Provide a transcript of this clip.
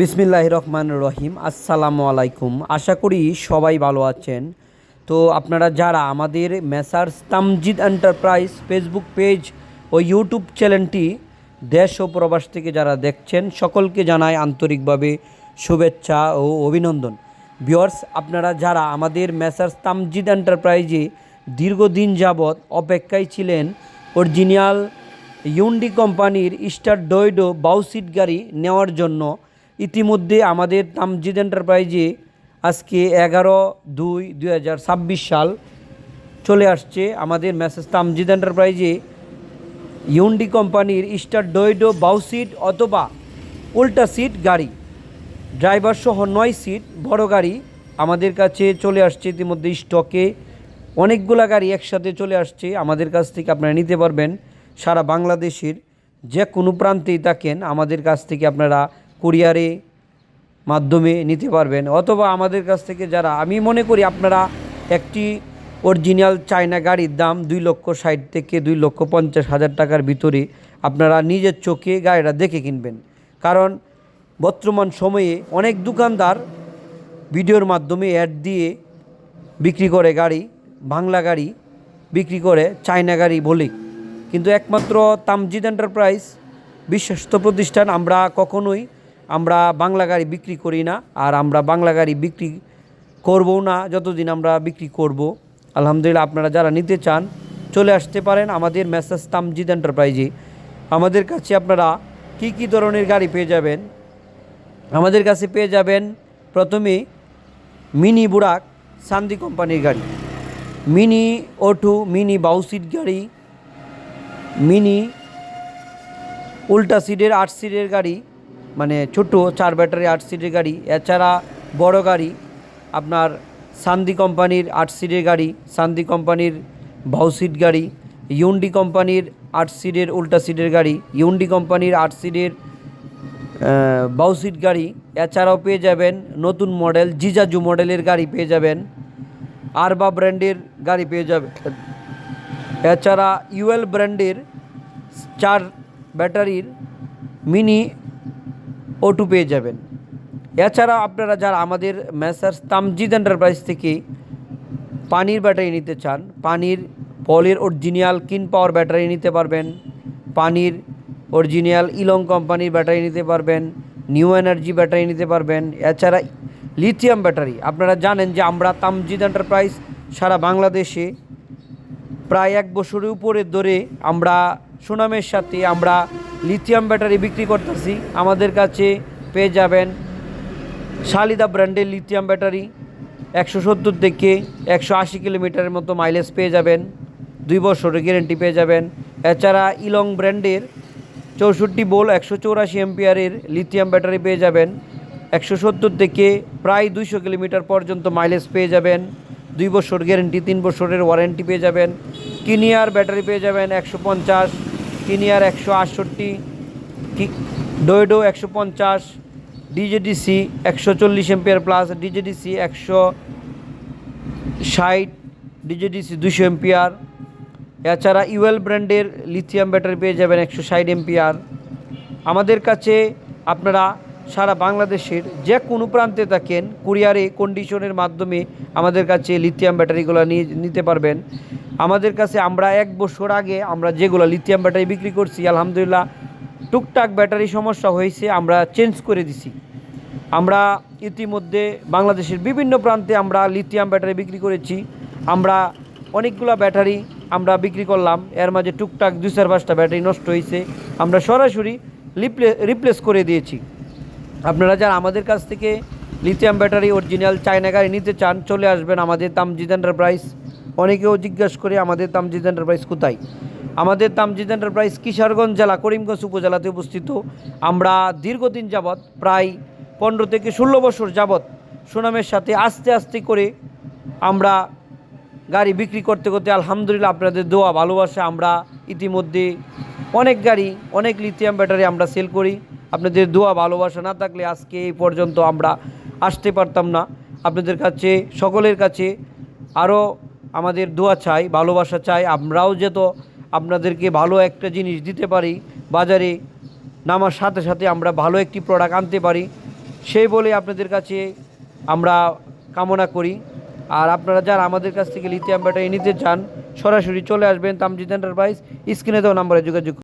বিসমিল্লাহ রহমান রহিম, আসসালামু আলাইকুম। আশা করি সবাই ভালো আছেন। তো আপনারা যারা আমাদের messrs Tamjid enterprise Facebook page ও ইউটিউব চ্যানেলটি দেশ ও প্রবাস থেকে যারা দেখছেন, সকলকে জানাই আন্তরিকভাবে শুভেচ্ছা ও অভিনন্দন। ভিওর্স আপনারা যারা আমাদের মেসার্স তামজিদ এন্টারপ্রাইজে দীর্ঘদিন যাবৎ অপেক্ষায় ছিলেন, অরিজিনাল ইউন্ডি কোম্পানির স্টার ডয়ডো বাউসিট গাড়ি নেওয়ার জন্য ইতিমধ্যে আমাদের তামজিদ এন্টারপ্রাইজে আজকে এগারো দুই দুই সাল চলে আসছে আমাদের মেসেজ তামজিদ এন্টারপ্রাইজে ইউন্ডি কোম্পানির স্টার ডোয়েডো বাউ সিট অথবা উল্টা সিট গাড়ি। ড্রাইভার সহ নয় সিট, বড় গাড়ি আমাদের কাছে চলে আসছে ইতিমধ্যে স্টকে। অনেকগুলা গাড়ি একসাথে চলে আসছে, আমাদের কাছ থেকে আপনারা নিতে পারবেন। সারা বাংলাদেশের যে কোনো প্রান্তেই থাকেন, আমাদের কাছ থেকে আপনারা কুরিয়ারে মাধ্যমে নিতে পারবেন। অথবা আমাদের কাছ থেকে যারা, আমি মনে করি আপনারা একটি অরিজিনাল চায়না গাড়ির দাম দুই লক্ষ ষাট থেকে দুই লক্ষ পঞ্চাশ হাজার টাকার ভিতরে আপনারা নিজের চোখে গাড়িটা দেখে কিনবেন। কারণ বর্তমান সময়ে অনেক দোকানদার ভিডিওর মাধ্যমে অ্যাড দিয়ে বিক্রি করে গাড়ি, বাংলা গাড়ি বিক্রি করে চায়না গাড়ি বলে। কিন্তু একমাত্র তামজিদ এন্টারপ্রাইজ বিশ্বস্ত প্রতিষ্ঠান, আমরা কখনোই আমরা বাংলা গাড়ি বিক্রি করি না আর আমরা বাংলা গাড়ি বিক্রি করব না, যতদিন আমরা বিক্রি করব। আলহামদুলিল্লাহ আপনারা যারা নিতে চান, চলে আসতে পারেন আমাদের মেসাজ তামজিদ এন্টারপ্রাইজে। আমাদের কাছে আপনারা কি কি ধরনের গাড়ি পেয়ে যাবেন? আমাদের কাছে পেয়ে যাবেন প্রথমে মিনি বুড়াক সান্দি কোম্পানির গাড়ি, মিনি ওটু মিনি বাউসিট গাড়ি, মিনি উল্টা সিটের আট সিটের গাড়ি মানে ছোটো চার ব্যাটারি আট সিটের গাড়ি, এছাড়া বড় গাড়ি আপনার সান্দি কোম্পানির আট সিটের গাড়ি, সান্দি কোম্পানির বাউ সিট গাড়ি, ইউন্ডি কোম্পানির আট সিটের উল্টা সিটের গাড়ি, ইউন্ডি কোম্পানির আট সিটের বাউ সিট গাড়ি, এছাড়াও পেয়ে যাবেন নতুন মডেল, জিজাজু মডেলের গাড়ি পেয়ে যাবেন, আরবা ব্র্যান্ডের গাড়ি পেয়ে যাবেন এছাড়া ইউএল ব্র্যান্ডের চার ব্যাটারির মিনি ওটু পেয়ে যাবেন। এছাড়াও আপনারা যারা আমাদের মেসার্স তামজিদ এন্টারপ্রাইজ থেকে পানির ব্যাটারি নিতে চান, পানির পলের অরিজিনাল কিন পাওয়ার ব্যাটারি নিতে পারবেন, পানির অরিজিনাল ইলং কোম্পানির ব্যাটারি নিতে পারবেন নিউ এনার্জি ব্যাটারি নিতে পারবেন, এছাড়া লিথিয়াম ব্যাটারি। আপনারা জানেন যে আমরা তামজিদ এন্টারপ্রাইজ সারা বাংলাদেশে প্রায় এক বছরের উপরে ধরে আমরা সুনামের সাথে আমরা লিথিয়াম ব্যাটারি বিক্রি করতেছি। আমাদের কাছে পেয়ে যাবেন শালিদা ব্র্যান্ডের লিথিয়াম ব্যাটারি। একশো সত্তর থেকে একশো আশি কিলোমিটারের মতো মাইলেজ পেয়ে যাবেন। দুই বছরের গ্যারেন্টি পেয়ে যাবেন। এছাড়া ইলং ব্র্যান্ডের চৌষট্টি বোল একশো চৌরাশি এমপিয়ারের লিথিয়াম ব্যাটারি পেয়ে যাবেন। একশো সত্তর থেকে প্রায় দুইশো কিলোমিটার পর্যন্ত মাইলেজ পেয়ে যাবেন। দুই বছর গ্যারেন্টি তিন বছরের ওয়ারেন্টি পেয়ে যাবেন। কিনিয়ার ব্যাটারি পেয়ে যাবেন একশো পঞ্চাশ। কিনিয়ার একশো আটষট্টি ডোয়েডো একশো পঞ্চাশ ডিজেডিসি একশো চল্লিশ এমপিয়ার প্লাস ডিজেডিসি একশো ষাট ডিজেডিসি দুশো এমপিয়ার এছাড়া ইউএল ব্র্যান্ডের লিথিয়াম ব্যাটারি পেয়ে যাবেন একশো ষাট এমপিয়ার আমাদের কাছে আপনারা সারা বাংলাদেশের যে কোনো প্রান্তে থাকেন, কুরিয়ারে কন্ডিশনের মাধ্যমে আমাদের কাছে লিথিয়াম ব্যাটারিগুলো নিয়ে নিতে পারবেন। আমাদের কাছে আমরা এক বছর আগে আমরা যেগুলো লিথিয়াম ব্যাটারি বিক্রি করছি, আলহামদুলিল্লাহ টুকটাক ব্যাটারি সমস্যা হয়েছে, আমরা চেঞ্জ করে দিছি। আমরা ইতিমধ্যে বাংলাদেশের বিভিন্ন প্রান্তে আমরা লিথিয়াম ব্যাটারি বিক্রি করেছি। আমরা অনেকগুলো ব্যাটারি আমরা বিক্রি করলাম, এর মাঝে টুকটাক দুই চার পাঁচটা ব্যাটারি নষ্ট হয়েছে। আমরা সরাসরি রিপ্লে রিপ্লেস করে দিয়েছি। আপনারা যারা আমাদের কাছ থেকে লিথিয়াম ব্যাটারি অরিজিনাল চায়না গাড়ি নিতে চান, চলে আসবেন আমাদের তামজিদ এন্টারপ্রাইজ অনেকেও জিজ্ঞাসা করে আমাদের তামজিদ এন্টারপ্রাইজ কোথায়? আমাদের তামজিদ এন্টারপ্রাইজ কিশোরগঞ্জ জেলা, করিমগঞ্জ উপজেলাতে অবস্থিত। আমরা দীর্ঘদিন যাবৎ, প্রায় পনেরো থেকে ষোলো বছর যাবৎ সুনামের সাথে আস্তে আস্তে করে আমরা গাড়ি বিক্রি করতে করতে আলহামদুলিল্লাহ আপনাদের দোয়া, ভালোবাসা আমরা ইতিমধ্যে অনেক গাড়ি, অনেক লিথিয়াম ব্যাটারি আমরা সেল করি। আপনাদের দোয়া, ভালোবাসা না থাকলে আজকে এই পর্যন্ত আমরা আসতে পারতাম না। আপনাদের কাছে, সকলের কাছে আরও আমাদের দোয়া চাই, ভালোবাসা চাই। আমরাও যেত আপনাদেরকে ভালো একটা জিনিস দিতে পারি, বাজারে নামার সাথে সাথে আমরা ভালো একটি প্রোডাক্ট আনতে পারি। সেই বলে আপনাদের কাছে আমরা কামনা করি। আর আপনারা যারা আমাদের কাছ থেকে লিথিয়াম ব্যাটারি নিতে চান, সরাসরি চলে আসবেন তামজিদ এন্টারপ্রাইজ স্ক্রিনে দেওয়া নাম্বারে যোগাযোগ